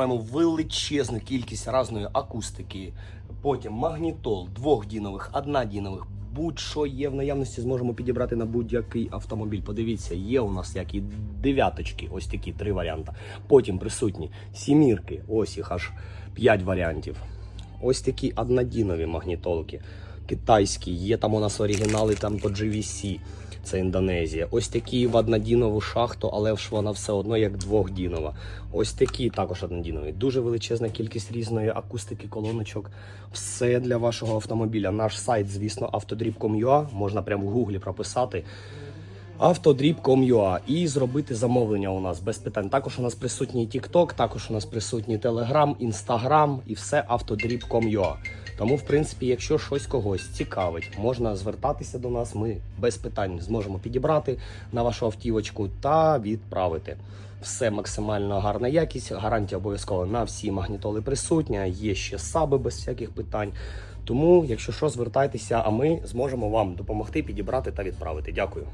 Маємо величезну кількість різної акустики, потім магнітол, двохдінових, однодінових. Будь-що є в наявності, зможемо підібрати на будь-який автомобіль. Подивіться, є у нас як і дев'яточки, ось такі три варіанти. Потім присутні сімірки, ось їх аж п'ять варіантів. Ось такі однодінові магнітолки. Китайські, є там у нас оригінали там по GVC, це Індонезія. Ось такі в однодінову шахту, але ж вона все одно як двохдінова. Ось такі також однодінові. Дуже величезна кількість різної акустики, колоночок. Все для вашого автомобіля. Наш сайт, звісно, автодріб.com.ua, можна прямо в гуглі прописати автодріб.com.ua і зробити замовлення у нас без питань. Також у нас присутній TikTok, також у нас присутній Telegram, Instagram і все автодріб.com.ua. Тому, в принципі, якщо щось когось цікавить, можна звертатися до нас. Ми без питань зможемо підібрати на вашу автівочку та відправити. Все максимально гарна якість, гарантія обов'язково на всі магнітоли присутня. Є ще саби без всяких питань. Тому, якщо що, звертайтеся, а ми зможемо вам допомогти підібрати та відправити. Дякую.